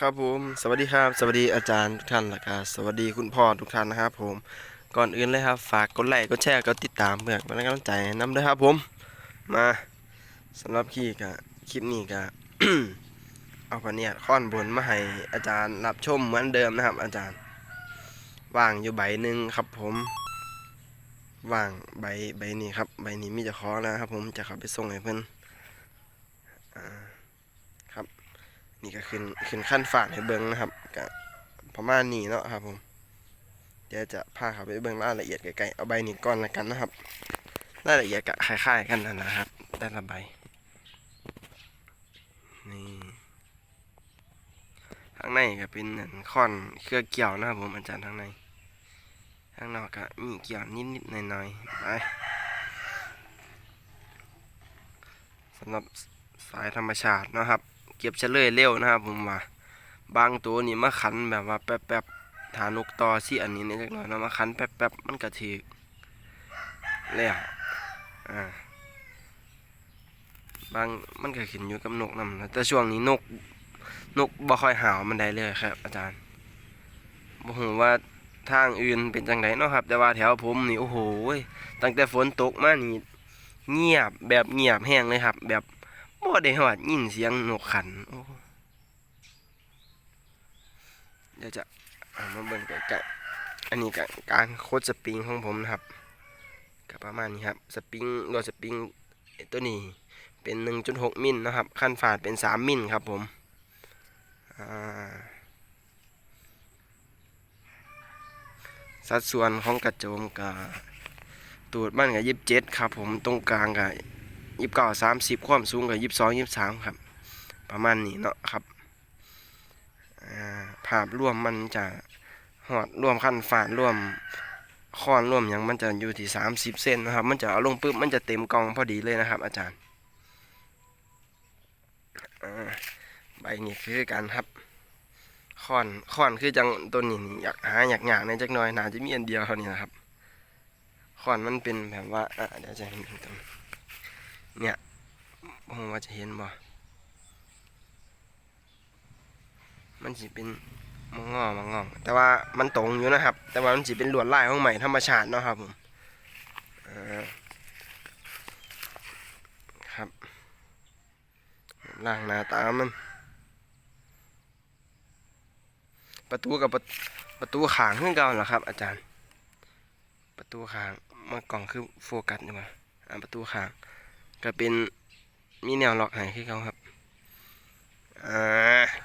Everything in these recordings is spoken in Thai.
ครับผมสวัสดีครับ สวัสดีอาจารย์ทุกท่านและก็สวัสดีคุณพ่อทุกท่านนะครับ ผมก่อนอื่นเลยครับ ฝากกดไลค์กดแชร์กดติดตามเพื่อเป็นกำลังใจน้ำด้วยครับ ผม มาสำหรับคลิปกะคลิปนี้กะเอาพเนียดค้อนบนมาให้อาจารย์รับชมเหมือนเดิมนะครับ อาจารย์ว่างอยู่ใบหนึ่งครับ ผมว่างใบใบนี้ครับ ใบนี้มีจะขอแล้วครับ ผมจะขับไปส่งให้เพื่อนอ่า นี่ก็ขึ้นขึ้นขั้นฝากให้เบิ้งนะครับก็ประมาณนี้เนาะครับผมเดี๋ยวจะพาเขาไปเบิ้งรายละเอียดไกลๆเอาใบนี้ก่อนละกันนะครับรายละเอียดก็คล้ายๆกันนั่นนะครับแต่ละใบนี่ข้างในก็เป็นอันค่อนเครือเกี่ยวนะครับผมอาจารย์ข้างในข้างนอกก็มีเกี่ยวนิดๆหน่อยๆไปสำหรับสายธรรมชาตินะครับ ก็บเฉลยเร็วนะครับผมว่าบางตัวนี่มาขันแบบว่าแป๊บๆฐานกต่อซี่อันนี้เนี่ยจักหน่อยนะมาขันแป๊บๆมันก็ถือแล้วอ่าบางมันก็ขึ้นอยู่กับนกนำนะแต่ช่วงนี้นกนกบ่ค่อยหาวมันได้เลยครับ อาจารย์บ่ฮู้ว่าทางอื่นเป็นจังไดเนาะครับ แต่ว่าแถวผมนี่โอ้โหตั้งแต่ฝนตกมานี่เงียบแบบเงียบแห้งเลยครับ แบบ บ่ได้ฮอดยินเสียงนกขันโอ้เดี๋ยวจะามาเบิ่งใกล้ๆอันนี้ก็การโคดสปริงของผมนะครับก็ประมาณนี้ครับสปริงรถสปริงตัวนี้เป็น 1.6 มิลนะครับ ขั้นฝาดเป็น 3 มิลครับผมอ่าสัดส่วนของกระโจมกับตูดมันกับยิบเจ็ดครับผมตรงกลางกับ ยี่สิบเก้าสามสิบความสูงกับยี่สิบสองยี่สิบสามครับ ประมาณนี้เนาะครับภาพรวมมันจะหอดรวมขั้นฝาดรวมค้อนรวมอย่างมันจะอยู่ที่สามสิบเซนนะครับ มันจะเอาลงปุ๊บมันจะเต็มกองพอดีเลยนะครับ อาจารย์ใบนี้คือการครับค้อนค้อนคือจังต้นนี้อยากหาอยากหยาในจักหน่อยหนาจะมีอันเดียวเท่านี้นะครับค้อนมันเป็นแบบว่าอ่าเดี๋ยวจะเห็นตรง เนี่ยผมว่าจะเห็นบ่ มันสิเป็นมังงอมังงองแต่ว่ามันตรงอยู่นะครับ แต่ว่ามันสิเป็นลวดลายของใหม่ธรรมชาติเนาะครับผมครับล่างหน้าตามัน ประตูกับประประตูขางขึ้นเก่าเหรอครับ อาจารย์ ประตูขางมากล่องคือโฟกัสอยู่มาอ่าประตูขาง ก็เป็นมีแนวล็อกให้คือเขาครับอ่า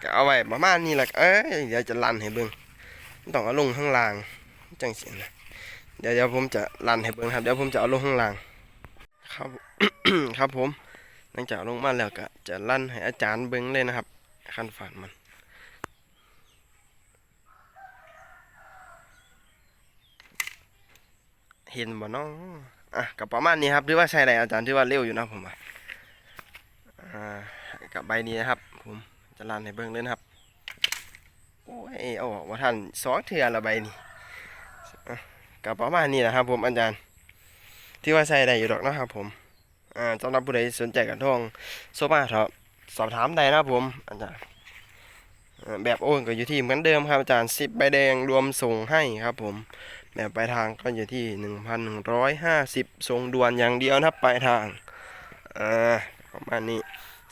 ก็เอาไว้ประมาณนี้แหละเอ้ยเดี๋ยวจะลันให้เบิ่งต้องเอาลงข้างล่างจังเสียนะเดี๋ยวเดี๋ยวผมจะลันให้เบิ่งครับเดี๋ยวผมจะเอาลงข้างล่างครับครับผม หลังจากลงมาแล้วก็จะลั่นให้อาจารย์เบิ่งเลยนะครับขั้นฝานมันเห็นบ่เนาะ อะกับประมาณนี้ครับถือว่าใช่ได้อาจารย์ถือว่าเร็วอยู่นะผมอ่ากับใบนี้นะครับ ผมจะลันให้เบิ่งเลยนะครับโอ้ยเอาว่าท่านสองเทือละใบนี้กับประมาณนี้นะครับ ผมอาจารย์ ที่ว่าใส่ได้อยู่ดอกนะครับ ผมอ่าสำหรับผู้ใดสนใจกันท่องโซมาเถอะสอบถามได้นะครับผมอาจารย์แบบโอนก็อยู่ที่เหมือนเดิมครับอาจารย์สิบใบแดงรวมส่งให้ครับผม แบบปลายทางก็อยู่ที่ 1,150ส่งด่วนอย่างเดียวนะครับปลายทางอ่าประมาณนี้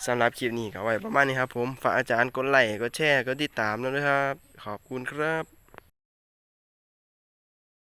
สำหรับคลิปนี้ก็ไว้ประมาณนี้ครับผมฝากอาจารย์กดไลค์กดแชร์กดติดตามด้วยนะครับ ขอบคุณครับ